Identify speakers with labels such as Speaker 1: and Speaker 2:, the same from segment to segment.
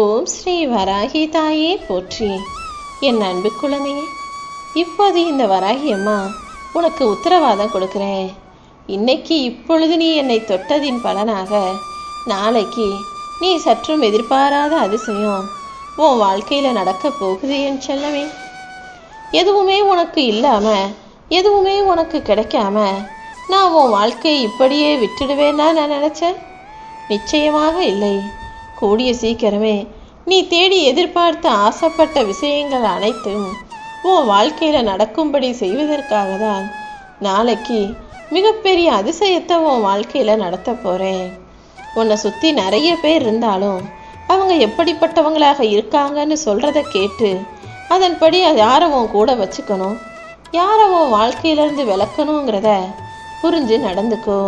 Speaker 1: ஓம் ஸ்ரீ வராகி தாயே போற்றி. என் அன்பு குழந்தையே இப்போது இந்த வராகி அம்மா உனக்கு உத்தரவாதம் கொடுக்குறேன். இன்னைக்கு இப்பொழுது நீ என்னை தொட்டதின் பலனாக நாளைக்கு நீ சற்றும் எதிர்பாராத அதிசயம் உன் வாழ்க்கையில் நடக்கப் போகுது என் செல்லமே. எதுவுமே உனக்கு இல்லாமல் எதுவுமே உனக்கு கிடைக்காம நான் உன் வாழ்க்கையை இப்படியே விட்டுடுவேன்னா நான் நினச்சேன். நிச்சயமாக இல்லை. கூடிய சீக்கிரமே நீ தேடி எதிர்பார்த்து ஆசைப்பட்ட விஷயங்கள் அனைத்தும் உன் வாழ்க்கையில் நடக்கும்படி செய்வதற்காக தான் நாளைக்கு மிகப்பெரிய அதிசயத்தை உன் வாழ்க்கையில் நடத்த போகிறேன் உன்னை சுற்றி நிறைய பேர் இருந்தாலும் அவங்க எப்படிப்பட்டவங்களாக இருக்காங்கன்னு சொல்கிறத கேட்டு அதன்படி யாரை உன் கூட வச்சுக்கணும்? யாரை உன் வாழ்க்கையிலேருந்து விளக்கணுங்கிறத புரிஞ்சு நடந்துக்கோ.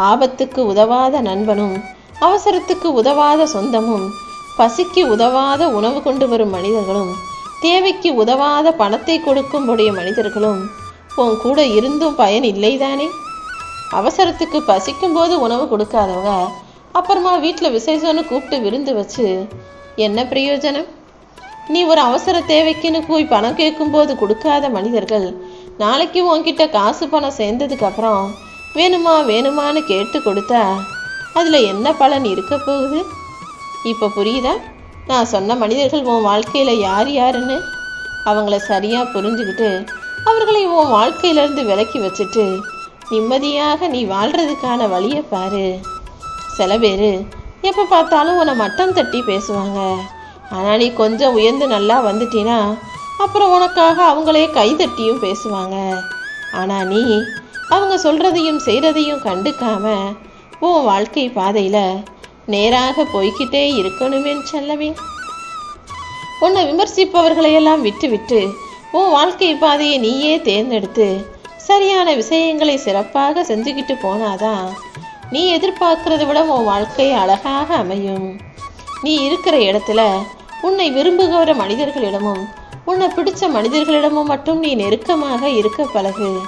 Speaker 1: ஆபத்துக்கு உதவாத நண்பனும் அவசரத்துக்கு உதவாத சொந்தமும் பசிக்கு உதவாத உணவு கொண்டு வரும் மனிதர்களும் தேவைக்கு உதவாத பணத்தை கொடுக்கும்படிய மனிதர்களும் உன் கூட இருந்தும் பயன் இல்லைதானே? அவசரத்துக்கு பசிக்கும் போது உணவு கொடுக்காதவங்க அப்புறமா வீட்டில் விசேஷம்னு கூப்பிட்டு விருந்து வச்சு என்ன பிரயோஜனம்? நீ ஒரு அவசர தேவைக்குன்னு போய் பணம் கேட்கும்போது கொடுக்காத மனிதர்கள் நாளைக்கு உன்கிட்ட காசு பணம் சேர்ந்ததுக்கு அப்புறம் வேணுமா வேணுமான்னு கேட்டு கொடுத்தா அதில் என்ன பலன் இருக்க போகுது? இப்போ புரியுதா? நான் சொன்ன மனிதர்கள் உன் வாழ்க்கையில் யார் யாருன்னு அவங்கள சரியாக புரிஞ்சுக்கிட்டு அவர்களை உன் வாழ்க்கையிலேருந்து விலக்கி வச்சுட்டு நிம்மதியாக நீ வாழ்கிறதுக்கான வழியை பாரு. சில பேர் எப்போ பார்த்தாலும் உன்னை மட்டம் தட்டி பேசுவாங்க. ஆனால் நீ கொஞ்சம் உயர்ந்து நல்லா வந்துட்டினா அப்புறம் உனக்காக அவங்களே கைதட்டியும் பேசுவாங்க. ஆனால் நீ அவங்க சொல்கிறதையும் செய்கிறதையும் கண்டுக்காமல் உன் வாழ்க்கை பாதையில் நேராக போய்கிட்டே இருக்கணுமேன்னு செல்லவே உன்னை விமர்சிப்பவர்களையெல்லாம் விட்டு விட்டு உன் வாழ்க்கை பாதையை நீயே தேர்ந்தெடுத்து சரியான விஷயங்களை சிறப்பாக செஞ்சுக்கிட்டு போனாதான் நீ எதிர்பார்க்கறத விட உன் வாழ்க்கை அழகாக அமையும். நீ இருக்கிற இடத்துல உன்னை விரும்புகிற மனிதர்களிடமும் உன்னை பிடிச்ச மனிதர்களிடமும் மட்டும் நீ நெருக்கமாக இருக்க பழகு.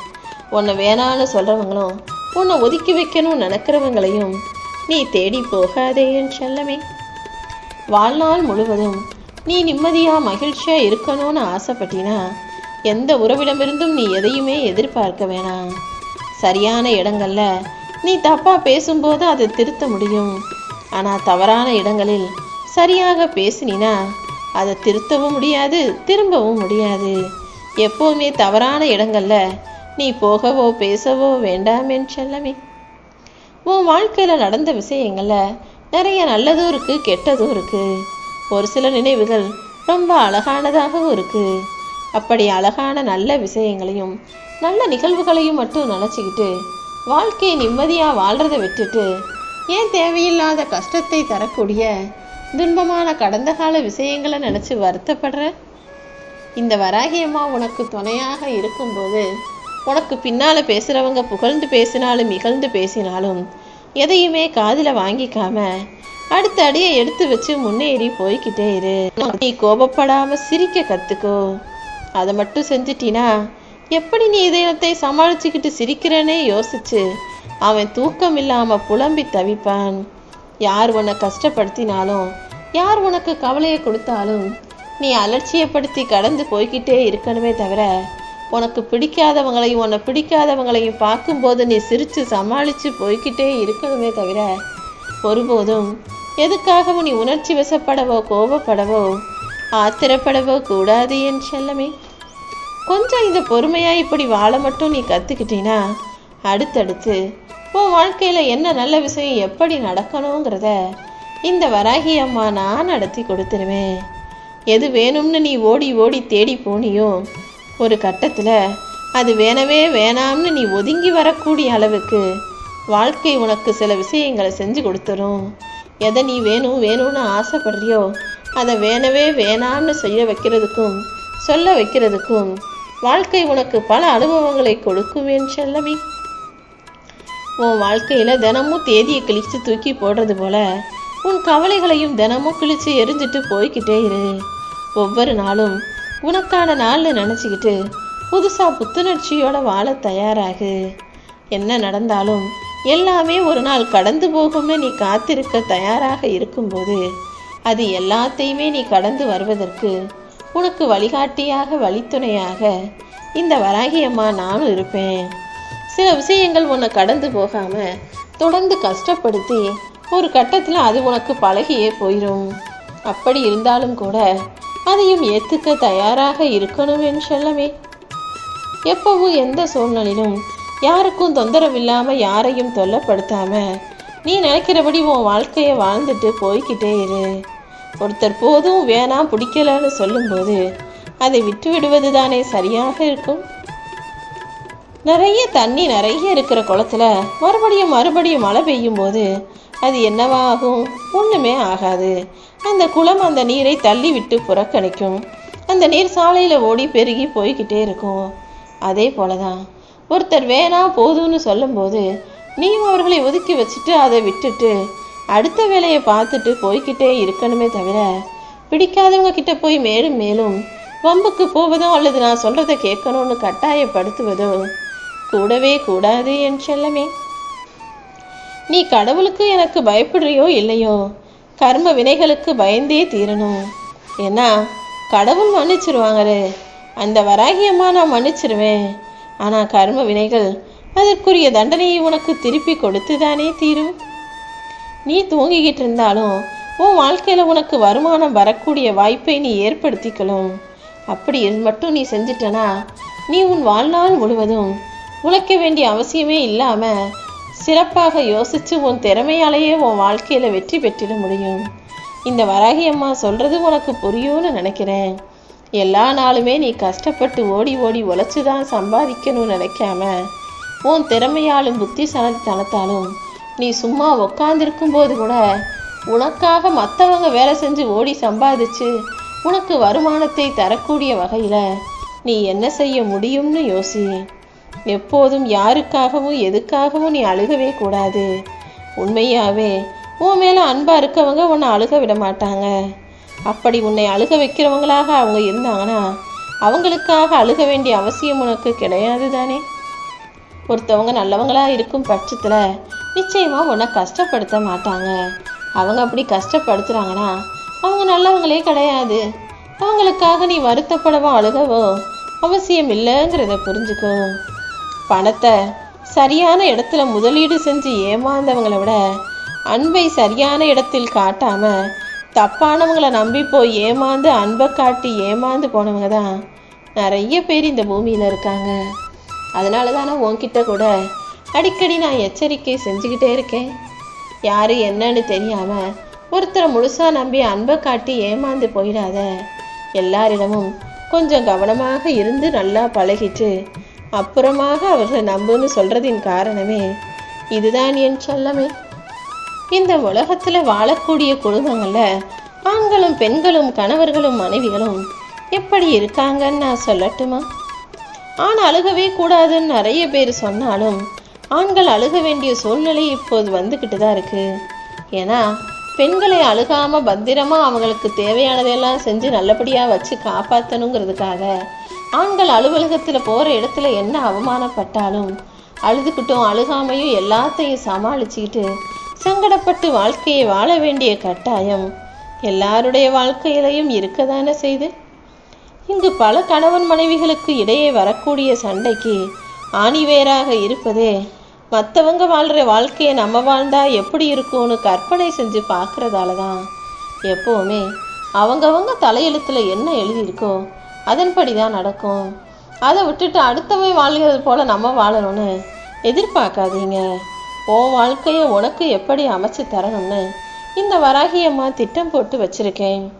Speaker 1: உன்னை வேணான்னு சொல்கிறவங்களும் உன்னை ஒதுக்கி வைக்கணும்னு நினைக்கிறவங்களையும் நீ தேடி போகாதே என் செல்லமே. வாழ்நாள் முழுவதும் நீ நிம்மதியா மகிழ்ச்சியா இருக்கணும்னு ஆசைப்பட்டினா எந்த உறவிடமிருந்தும் நீ எதையுமே எதிர்பார்க்க வேணாம். சரியான இடங்கள்ல நீ தப்பா பேசும்போது அதை திருத்த முடியும். ஆனா தவறான இடங்களில் சரியாக பேசினா அதை திருத்தவும் முடியாது திரும்பவும் முடியாது. எப்போவுமே தவறான இடங்கள்ல நீ போகவோ பேசவோ வேண்டாம் என் செல்லமே. உன் வாழ்க்கையில் நடந்த விஷயங்கள்ல நிறைய நல்லதும் இருக்கு கெட்டதும் இருக்கு ஒரு சில நினைவுகள் ரொம்ப அழகானதாகவும் இருக்கு. அப்படி அழகான நல்ல விஷயங்களையும் நல்ல நிகழ்வுகளையும் மட்டும் நினச்சிக்கிட்டு வாழ்க்கையை நிம்மதியாக வாழ்றதை விட்டுட்டு ஏன் தேவையில்லாத கஷ்டத்தை தரக்கூடிய துன்பமான கடந்த கால விஷயங்களை நினச்சி வருத்தப்படுற? இந்த வராகியமாக உனக்கு துணையாக இருக்கும்போது உனக்கு பின்னால் பேசுகிறவங்க புகழ்ந்து பேசினாலும் இகழ்ந்து பேசினாலும் எதையுமே காதில் வாங்கிக்காம அடுத்த அடியை எடுத்து வச்சு முன்னேறி போய்கிட்டே இரு. நீ கோபப்படாம சிரிக்க கத்துக்கோ. அதை மட்டும் செஞ்சிட்டினா எப்படி நீ இதயத்தை சமாளிச்சுக்கிட்டு சிரிக்கிறேனே யோசிச்சு அவன் தூக்கம் இல்லாம புலம்பி தவிப்பான். யார் உன்னை கஷ்டப்படுத்தினாலும் யார் உனக்கு கவலையை கொடுத்தாலும் நீ அலட்சியப்படுத்தி கடந்து போய்கிட்டே இருக்கணுமே தவிர உனக்கு பிடிக்காதவங்களையும் உன்னை பிடிக்காதவங்களையும் பார்க்கும்போது நீ சிரித்து சமாளித்து போய்கிட்டே இருக்கணுமே தவிர ஒருபோதும் எதுக்காகவும் நீ உணர்ச்சி வசப்படவோ கோபப்படவோ ஆத்திரப்படவோ கூடாது என் செல்லமே. கொஞ்சம் இந்த பொறுமையாக இப்படி வாழ மட்டும் நீ கற்றுக்கிட்டீன்னா அடுத்தடுத்து உன் வாழ்க்கையில என்ன நல்ல விஷயம் எப்படி நடக்கணுங்கிறத இந்த வராகி அம்மா நான் நடத்தி கொடுத்துருவேன். எது வேணும்னு நீ ஓடி ஓடி தேடி போனியோ ஒரு கட்டத்தில் அது வேணவே வேணாம்னு நீ ஒதுங்கி வரக்கூடிய அளவுக்கு வாழ்க்கை உனக்கு சில விஷயங்களை செஞ்சு கொடுத்துரும். எதை நீ வேணும் வேணும்னு ஆசைப்படுறியோ அதை வேணவே வேணாம்னு செய்ய வைக்கிறதுக்கும் சொல்ல வைக்கிறதுக்கும் வாழ்க்கை உனக்கு பல அனுபவங்களை கொடுக்கும் செல்லவி உன் வாழ்க்கையில் தினமும் தேதியை கிழித்து தூக்கி போடுறது போல உன் கவலைகளையும் தினமும் கிழிச்சு எரிஞ்சிட்டு போய்கிட்டே இரு. ஒவ்வொரு நாளும் உனக்கான நாள்னு நினச்சிக்கிட்டு புதுசாக புத்துணர்ச்சியோட வாழ தயாராகு. என்ன நடந்தாலும் எல்லாமே ஒரு நாள் கடந்து போகும்னு நீ காத்திருக்க தயாராக இருக்கும்போது அது எல்லாத்தையுமே நீ கடந்து வருவதற்கு உனக்கு வழிகாட்டியாக வழித்துணையாக இந்த வராகியம்மா நானும் இருப்பேன். சில விஷயங்கள் உன்னை கடந்து போகாமல் தொடர்ந்து கஷ்டப்படுத்தி ஒரு கட்டத்தில் அது உனக்கு பழகியே போயிடும் அப்படி இருந்தாலும் கூட அதையும் ஏத்துக்க தயாராக இருக்கணும் என் செல்லமே. எப்பவும் எந்த சூழ்நிலையிலும் யாருக்கும் தொந்தரவு இல்லாம யாரையும் தொல்லப்படுத்தாம நீ நினைக்கிறபடி உன் வாழ்க்கையை வாழ்ந்துட்டு போய்க்கிட்டே இரு. ஒருத்தர் போதும் வேணாம் பிடிக்கலன்னு சொல்லும்போது அதை விட்டு விடுவது தானே சரியாக இருக்கும். நிறைய தண்ணி நிறைய இருக்கிற குளத்துல மறுபடியும் மறுபடியும் மழை பெய்யும் போது அது என்னவா ஆகும் ஒன்றுமே ஆகாது. அந்த குளம் அந்த நீரை தள்ளி விட்டு புறக்கணிக்கும். அந்த நீர் சாலையில் ஓடி பெருகி போய்கிட்டே இருக்கும். அதே போலதான். ஒருத்தர் வேணாம் போதும்னு சொல்லும்போது நீயும் அவர்களை ஒதுக்கி வச்சுட்டு அதை விட்டுட்டு அடுத்த வேலையை பார்த்துட்டு போய்க்கிட்டே இருக்கணுமே தவிர பிடிக்காதவங்க கிட்ட போய் மேலும் மேலும் வம்புக்கு போவதோ அல்லது நான் சொல்றதை கேட்கணும்னு கட்டாயப்படுத்துவதோ கூடவே கூடாது என் செல்லமே. நீ கடவுளுக்கு எனக்கு பயப்படுறியோ இல்லையோ? கர்ம வினைகளுக்கு பயந்தே தீரணும். ஏன்னா கடவுள் மன்னிச்சிருவாங்களே. அந்த வராகியம்மா நான் மன்னிச்சிருவேன். ஆனால் கர்ம வினைகள் அதற்குரிய தண்டனையை உனக்கு திருப்பி கொடுத்துதானே தீரும்? நீ தூங்கிக்கிட்டு இருந்தாலும் உன் வாழ்க்கையில் உனக்கு வருமானம் வரக்கூடிய வாய்ப்பை நீ ஏற்படுத்திக்கணும். அப்படி மட்டும் நீ செஞ்சிட்டனா நீ உன் வாழ்நாள் முழுவதும் உழைக்க வேண்டிய அவசியமே இல்லாமல் சிறப்பாக யோசிச்சு உன் திறமையாலேயே உன் வாழ்க்கையில வெற்றி பெற்றிட முடியும். இந்த வராகி அம்மா சொல்றது உனக்கு புரியும்னு நினைக்கிறேன். எல்லா நாளுமே நீ கஷ்டப்பட்டு ஓடி ஓடி உழைச்சி தான் சம்பாதிக்கணும்னு நினைக்காம உன் திறமையாலும் புத்திசாலித்தனத்தாலும் நீ சும்மா உக்காந்துருக்கும் போது கூட உனக்காக மற்றவங்க வேலை செஞ்சு ஓடி சம்பாதிச்சு உனக்கு வருமானத்தை தரக்கூடிய வகையில நீ என்ன செய்ய முடியும்னு யோசி. எப்போதும் யாருக்காகவும் எதுக்காகவும் நீ அழுகவே கூடாது. உண்மையாவே உன் மேலே அன்பாக இருக்கவங்க உன்னை அழுக விட மாட்டாங்க. அப்படி உன்னை அழுக வைக்கிறவங்களாக அவங்க இருந்தாங்கன்னா அவங்களுக்காக அழுக வேண்டிய அவசியம் உனக்கு கிடையாது தானே? ஒருத்தவங்க நல்லவங்களாக இருக்கும் பட்சத்தில் நிச்சயமாக உன்னை கஷ்டப்படுத்த மாட்டாங்க. அவங்க அப்படி கஷ்டப்படுத்துகிறாங்கன்னா அவங்க நல்லவங்களே கிடையாது. அவங்களுக்காக நீ வருத்தப்படவோ அழுகவோ அவசியம் இல்லைங்கிறத புரிஞ்சுக்கோ. பணத்தை சரியான இடத்துல முதலீடு செஞ்சு ஏமாந்தவங்களை விட அன்பை சரியான இடத்தில் காட்டாம தப்பானவங்களை நம்பி போய் ஏமாந்து அன்பை காட்டி ஏமாந்து போனவங்க தான் நிறைய பேர் இந்த பூமியில் இருக்காங்க. அதனால தானே உன்கிட்ட கூட அடிக்கடி நான் எச்சரிக்கை செஞ்சுக்கிட்டே இருக்கேன். யாரு என்னன்னு தெரியாம ஒருத்தரை முழுசாக நம்பி அன்பை காட்டி ஏமாந்து போயிடாத. எல்லாரிடமும் கொஞ்சம் கவனமாக இருந்து நல்லா பழகிட்டு அப்புறமாக அவர்களை நம்புன்னு சொல்றதின் காரணமே இதுதான் என் சொல்லமே. இந்த உலகத்துல வாழக்கூடிய குடும்பங்கள்ல ஆண்களும் பெண்களும் கணவர்களும் மனைவிகளும் எப்படி இருக்காங்கன்னு நான் சொல்லட்டுமா? ஆண் அழுகவே கூடாதுன்னு நிறைய பேர் சொன்னாலும் ஆண்கள் அழுக வேண்டிய சூழ்நிலை இப்போது வந்துக்கிட்டு தான் இருக்கு. ஏன்னா பெண்களை அழுகாம பத்திரமா அவங்களுக்கு தேவையானதெல்லாம் செஞ்சு நல்லபடியா வச்சு காப்பாத்தணுங்கிறதுக்காக ஆண்கள் அலுவலகத்துல போற இடத்துல என்ன அவமானப்பட்டாலும் அழுதுகிட்டும் அழுகாமையும் எல்லாத்தையும் சமாளிச்சுக்கிட்டு சங்கடப்பட்டு வாழ்க்கையை வாழ வேண்டிய கட்டாயம் எல்லாருடைய வாழ்க்கையிலையும் இருக்கதானே செய்து? இங்கு பல கணவன் மனைவிகளுக்கு இடையே வரக்கூடிய சண்டைக்கு ஆணிவேராக இருப்பதே மற்றவங்க வாழ்கிற வாழ்க்கையை நம்ம வாழ்ந்தா எப்படி இருக்கும்னு கற்பனை செஞ்சு பார்க்கறதால தான் எப்போவுமே அவங்கவங்க தலையெழுத்துல என்ன எழுதியிருக்கோ அதன்படி தான் நடக்கும். அதை விட்டுட்டு அடுத்தவன் வாழ்கிறது போல நம்ம வாழணும்னு எதிர்பார்க்காதீங்க. உன் வாழ்க்கையை உனக்கு எப்படி அமைச்சு தரணும்னு இந்த வராகியம்மா திட்டம் போட்டு வச்சிருக்கேன்.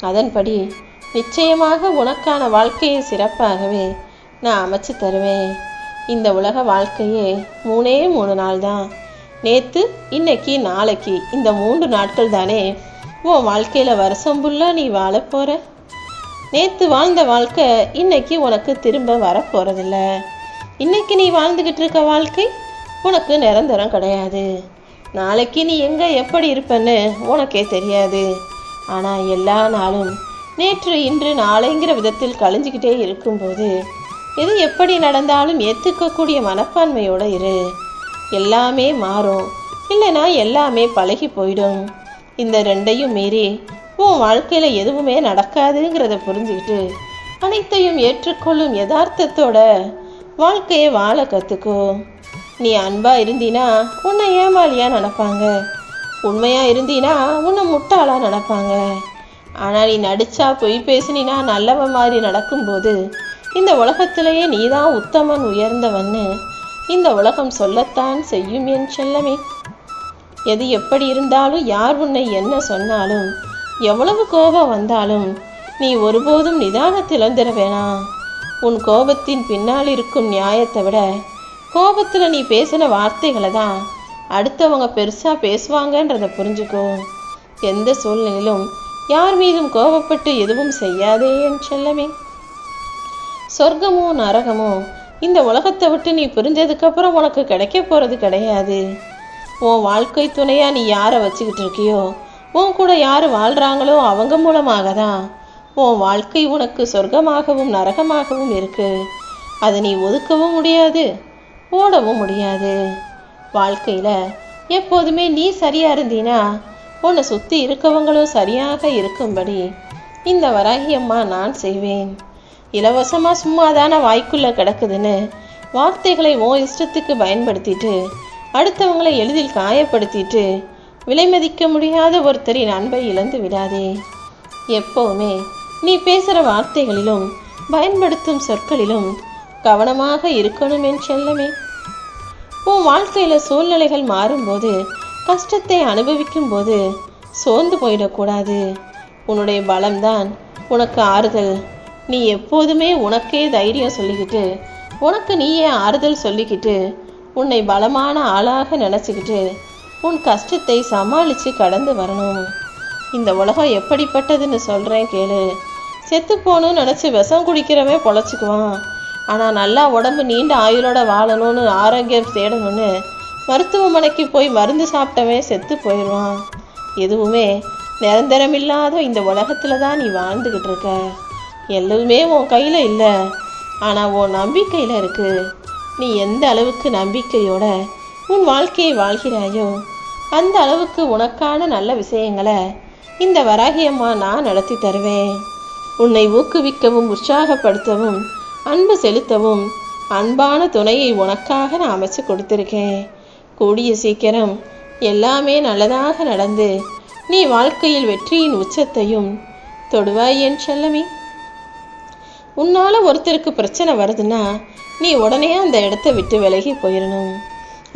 Speaker 1: அதன்படி நிச்சயமாக உனக்கான வாழ்க்கையை சிறப்பாகவே நான் அமைச்சு தருவேன். இந்த உலக வாழ்க்கையே மூணே மூணு நாள் தான் நேற்று இன்னைக்கு நாளைக்கு இந்த மூன்று நாட்கள் தானே? உன் வாழ்க்கையில் வருஷம் புல்லாக நீ வாழப்போகிற நேற்று வாழ்ந்த வாழ்க்கை இன்னைக்கு உனக்கு திரும்ப வரப்போகிறதில்ல இன்னைக்கு நீ வாழ்ந்துக்கிட்டு இருக்க வாழ்க்கை உனக்கு நிரந்தரம் கிடையாது. நாளைக்கு நீ எங்கே எப்படி இருப்பன்னு உனக்கே தெரியாது. ஆனால் எல்லா நாளும் நேற்று இன்று நாளைங்கிற விதத்தில் கழிஞ்சுக்கிட்டே இருக்கும்போது எது எப்படி நடந்தாலும் ஏற்றுக்கக்கூடிய மனப்பான்மையோடு இரு. எல்லாமே மாறும். இல்லைன்னா எல்லாமே பழகி போயிடும். இந்த ரெண்டையும் மீறி உன் வாழ்க்கையில் எதுவுமே நடக்காதுங்கிறத புரிஞ்சுக்கிட்டு அனைத்தையும் ஏற்றுக்கொள்ளும் யதார்த்தத்தோட வாழ்க்கையை வாழ கற்றுக்கோ நீ அன்பா இருந்தீனா உன்னை ஏமாளியாக நினப்பாங்க. உண்மையா இருந்தீனா உன்னை முட்டாளா நினப்பாங்க. ஆனா நீ நடிச்சா பொய் பேசினா நல்லவன் மாதிரி நடக்கும்போது இந்த உலகத்திலேயே நீதான் உத்தமன் உயர்ந்தவன்னு இந்த உலகம் சொல்லத்தான் செய்யும் என் செல்லமே. எது எப்படி இருந்தாலும் யார் உன்னை என்ன சொன்னாலும் எவ்வளவு கோபம் வந்தாலும் நீ ஒருபோதும் நிதானத்தில் வந்துட வேணாம் உன் கோபத்தின் பின்னால் இருக்கும் நியாயத்தை விட கோபத்தில் நீ பேசின வார்த்தைகளை தான் அடுத்தவங்க பெருசாக பேசுவாங்கன்றதை புரிஞ்சுக்கோ. எந்த சூழ்நிலையிலும் யார் மீதும் கோபப்பட்டு எதுவும் செய்யாதே என் செல்லமே. சொர்க்கமோ நரகமோ இந்த உலகத்தை விட்டு நீ புரிஞ்சதுக்கப்புறம் உனக்கு கிடைக்க போகிறது கிடையாது. உன் வாழ்க்கை துணையா நீ யாரை வச்சுக்கிட்டு இருக்கியோ உன் கூட யார் வாழ்கிறாங்களோ அவங்க மூலமாக தான் உன் வாழ்க்கை உனக்கு சொர்க்கமாகவும் நரகமாகவும் இருக்கு. அதை நீ ஒதுக்கவும் முடியாது ஓடவும் முடியாது. வாழ்க்கையில் எப்போதுமே நீ சரியாக இருந்தீனா உன்னை சுற்றி இருக்கவங்களும் சரியாக இருக்கும்படி இந்த வராகியம்மா நான் செய்வேன். இலவசமாக சும்மா தானே வாய்க்குள்ளே கிடக்குதுன்னு வார்த்தைகளை உன் இஷ்டத்துக்கு பயன்படுத்திட்டு அடுத்தவங்களை எளிதில் காயப்படுத்திட்டு விலை மதிக்க முடியாத ஒருத்தரின் அன்பை இழந்து விடாதே. எப்போவுமே நீ பேசுகிற வார்த்தைகளிலும் பயன்படுத்தும் சொற்களிலும் கவனமாக இருக்கணும் என் செல்லமே. உன் வாழ்க்கையில் சூழ்நிலைகள் மாறும்போது கஷ்டத்தை அனுபவிக்கும் போது சோர்ந்து போயிடக்கூடாது. உன்னுடைய பலம்தான் உனக்கு ஆறுதல். நீ எப்போதுமே உனக்கே தைரியம் சொல்லிக்கிட்டு உனக்கு நீயே ஆறுதல் சொல்லிக்கிட்டு உன்னை பலமான ஆளாக நினச்சிக்கிட்டு உன் கஷ்டத்தை சமாளித்து கடந்து வரணும். இந்த உலகம் எப்படிப்பட்டதுன்னு சொல்கிறேன் கேளு. செத்து போகணும்னு நினச்சி விஷம் குடிக்கிறவன் பொழைச்சிக்குவான். ஆனால் நல்லா உடம்பு நீண்ட ஆயுளோட வாழணும்னு ஆரோக்கியம் தேடணும்னு மருத்துவமனைக்கு போய் மருந்து சாப்பிட்டவன் செத்து போயிடுவான். எதுவுமே நிரந்தரமில்லாத இந்த உலகத்தில் தான் நீ வாழ்ந்துக்கிட்டு இருக்க. எல்லாமே உன் கையில் இல்லை. ஆனால் உன் நம்பிக்கையில் இருக்குது நீ எந்த அளவுக்கு நம்பிக்கையோட உன் வாழ்க்கையை வாழ்கிறாயோ? அந்த அளவுக்கு உனக்கான நல்ல விஷயங்களை இந்த வராகியம்மா நான் நடத்தி தருவேன். உன்னை ஊக்குவிக்கவும் உற்சாகப்படுத்தவும் அன்பு செலுத்தவும் அன்பான துணையை உனக்காக நான் அமைச்சு கொடுத்துருக்கேன். கூடிய சீக்கிரம் எல்லாமே நல்லதாக நடந்து நீ வாழ்க்கையில் வெற்றியின் உச்சத்தையும் தொடுவாய் என் செல்லமே. உன்னால் ஒருத்தருக்கு பிரச்சனை வருதுன்னா நீ உடனே அந்த இடத்த விட்டு விலகி போயிடணும்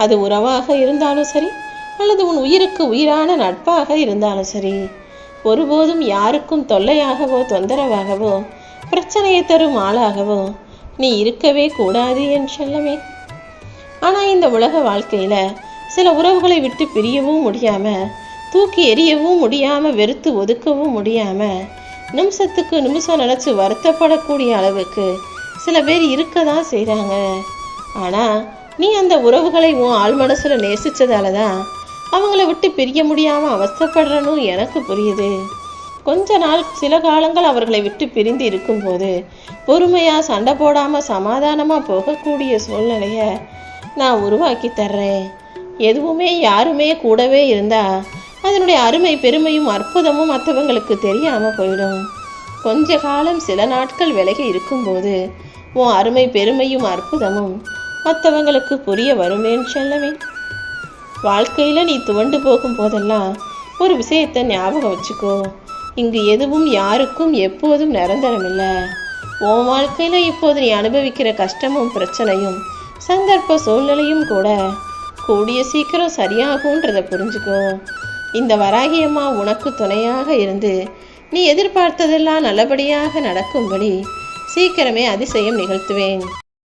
Speaker 1: அது உறவாக இருந்தாலும் சரி அல்லது உன் உயிருக்கு உயிரான நட்பாக இருந்தாலும் சரி ஒருபோதும் யாருக்கும் தொல்லையாகவோ தொந்தரவாகவோ பிரச்சனையை தரும் ஆளாகவோ நீ இருக்கவே கூடாது என் செல்லமே. ஆனால் இந்த உலக வாழ்க்கையில் சில உறவுகளை விட்டு பிரியவும் முடியாமல் தூக்கி எறியவும் முடியாமல் வெறுத்து ஒதுக்கவும் முடியாமல் நிமிஷத்துக்கு நிமிஷம் நினச்சி வருத்தப்படக்கூடிய அளவுக்கு சில பேர் இருக்க தான் செய்கிறாங்க ஆனால் நீ அந்த உறவுகளை உன் ஆள் மனசில் நேசித்ததால தான் அவங்கள விட்டு பிரிய முடியாமல் அவஸ்தப்படுறனும் எனக்கு புரியுது. கொஞ்ச நாள் சில காலங்கள் அவர்களை விட்டு பிரிந்து இருக்கும்போது பொறுமையாக சண்டை போடாமல் சமாதானமாக போகக்கூடிய சூழ்நிலையை நான் உருவாக்கி தர்றேன். எதுவுமே யாருமே கூடவே இருந்தா அதனுடைய அருமை பெருமையும் அற்புதமும் மற்றவங்களுக்கு தெரியாமல் போயிடும். கொஞ்ச காலம் சில நாட்கள் விலகி இருக்கும்போது உன் அருமை பெருமையும் அற்புதமும் மற்றவங்களுக்கு புரிய வருமேன்னு சொல்லவே. வாழ்க்கையில் நீ துவண்டு போகும் போதெல்லாம் ஒரு விஷயத்தை ஞாபகம் வச்சுக்கோ. இங்கு எதுவும் யாருக்கும் எப்போதும் நிரந்தரம் இல்லை உன் வாழ்க்கையில் இப்போது நீ அனுபவிக்கிற கஷ்டமும் பிரச்சனையும் சந்தர்ப்ப சூழ்நிலையும் கூட கூடிய சீக்கிரம் சரியாகும்ன்றதை புரிஞ்சுக்கோ. இந்த வராகியம்மா உனக்கு துணையாக இருந்து நீ எதிர்பார்த்ததெல்லாம் நல்லபடியாக நடக்கும்படி சீக்கிரமே அதிசயம் நிகழ்த்துவேன்.